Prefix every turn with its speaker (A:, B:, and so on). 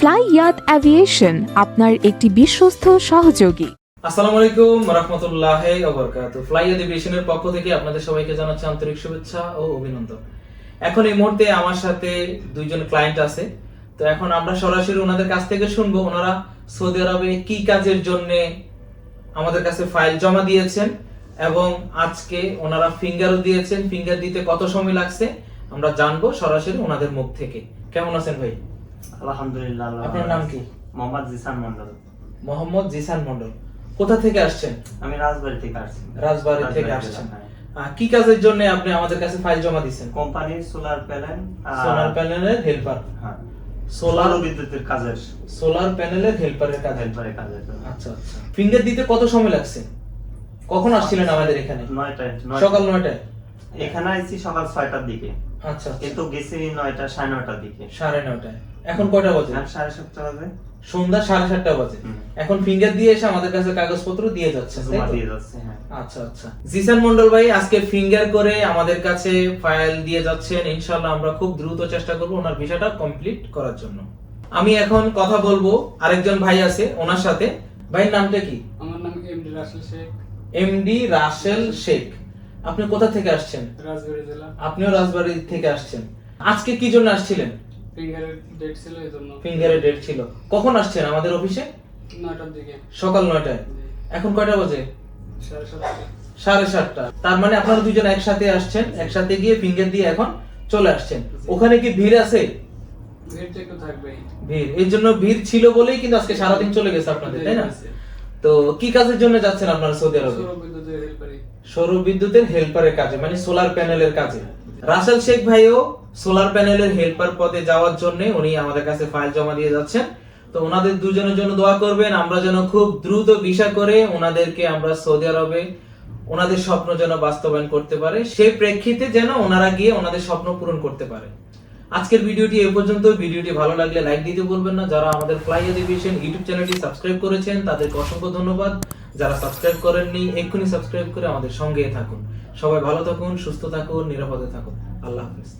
A: Fly ইয়াত aviation আপনার একটি বিশ্বস্ত সহযোগী।
B: আসসালামু আলাইকুম, রহমতুল্লাহ বরকাত ফ্লাই এডিভিশনের পক্ষ থেকে আপনাদের সবাইকে জানাচ্ছি আন্তরিক শুভেচ্ছা ও অভিনন্দন। এখন এই মুহূর্তে আমার সাথে দুইজন ক্লায়েন্ট আছে। তো এখন আমরা সরাসরি ওনাদের কাছ থেকে শুনব, ওনারা সৌদি আরবে কি কাজের জন্য আমাদের কাছে ফাইল জমা দিয়েছেন এবং আজকে ওনারা ফিঙ্গারও দিয়েছেন। ফিঙ্গার দিতে কত সময় লাগছে, আমরা জানব সরাসরি ওনাদের মুখ থেকে। কেমন আছেন ভাই?
C: আলহামদুলিল্লাহ
B: আপনার নাম কি?
C: মোহাম্মদ জিসান মন্ডল
B: মোহাম্মদ জিসান মন্ডল কোথা থেকে আসছেন?
C: আমি রাজবাড়ি থেকে আসছি।
B: রাজবাড়ি থেকে আসছেন। কি কাজের জন্য আপনি আমাদের কাছে ফাইল জমা দিচ্ছেন
C: কোম্পানির সোলার প্যানেল
B: সোলার প্যানেলের হেল্পার
C: হ্যাঁ।
B: সোলার
C: বিদ্যুতের কাজের।
B: সোলার প্যানেলের হেল্পারের কাজ
C: হেল্পারের কাজের
B: আচ্ছা আচ্ছা। ফিঙ্গার দিতে কত সময় লাগছে? কখন আসছিলেন আমাদের এখানে?
C: নয়টায়।
B: সকাল
C: নয়টায়। এখানে আইছি সকাল ছয়টার দিকে।
B: আচ্ছা আচ্ছা।
C: কিন্তু গেছি নয়টা সাড়ে নয়টার দিকে।
B: সাড়ে নয়টায়। এখন কয়টা বাজে?
C: সাড়ে সাতটা বাজে।
B: সন্ধ্যা সাড়ে সাতটা বাজে। এখন ফিঙ্গার দিয়ে এসে আমাদের কাছে কাগজপত্র দিয়ে যাচ্ছে
C: দিয়ে যাচ্ছে হ্যাঁ।
B: আচ্ছা আচ্ছা। জিসান মন্ডল ভাই আজকে ফিঙ্গার করে আমাদের কাছে ফাইল দিয়ে যাচ্ছেন। ইনশাআল্লাহ আমরা খুব দ্রুত চেষ্টা করব ওনার ভিসাটা কমপ্লিট করার জন্য। আমি এখন কথা বলব আরেকজন ভাই আছে ওনার সাথে। ভাইয়ের নামটা কি?
D: আমার নাম এমডি রাসেল শেখ।
B: এমডি রাসেল শেখ। আপনি কোথা থেকে আসছেন?
D: রাজবাড়ী জেলা।
B: আপনিও রাজবাড়ি থেকে আসছেন। আজকে কি জন্য আসছিলেন?
D: ফিঙ্গারের ডেট ছিল এই জন্য।
B: ফিঙ্গারের ডেট ছিল। কখন আসছেন আমাদের অফিসে?
D: নয়টার দিকে।
B: সকাল নয়টায়। এখন কয়টা বাজে?
D: সাড়ে সাতটা।
B: সাড়ে সাতটা। তার মানে আপনারা দুজন একসাথে আসছেন একসাথে গিয়ে ফিঙ্গার দিয়ে এখন চলে আসছেন। ওখানে কি ভিড় আছে?
D: ভিড় তো একটু থাকবেই।
B: ভিড়। এর জন্য ভিড় ছিল বলেই কিন্তু আজকে সারাদিন চলে গেছে আপনাদের তাই না? তো কি কাজের জন্য যাচ্ছেন আপনারা সৌদি আরবে? সৌর বিদ্যুতের হেল্পারের কাজে মানে সোলার প্যানেলের কাজে। রাসেল শেখ ভাইও সোলার প্যানেলের হেল্পার পদে যাওয়ার জন্য উনি আমাদের কাছে ফাইল জমা দিয়ে যাচ্ছেন। তো ওনাদের দুজনের জন্য দোয়া করবেন আমরা যেন খুব দ্রুত ভিসা করে ওনাদেরকে আমরা সৌদি আরবে ওনাদের স্বপ্ন যেন বাস্তবায়ন করতে পারে। সেই প্রেক্ষিতে যেন ওনারা গিয়ে ওনাদের স্বপ্ন পূরণ করতে পারে। আজকের ভিডিওটি এ পর্যন্ত। ভিডিওটি ভালো লাগলে লাইক দিতে বলবেন না। যারা আমাদের ফ্লাই এডুকেশন ইউটিউব চ্যানেলটি সাবস্ক্রাইব করেছেন, তাদেরকে অসংখ্য ধন্যবাদ। যারা সাবস্ক্রাইব করেননি, এক্ষুনি সাবস্ক্রাইব করে আমাদের সঙ্গে থাকুন। সবাই ভালো থাকুন, সুস্থ থাকুন, নিরাপদে থাকুন। আল্লাহ হাফিজ।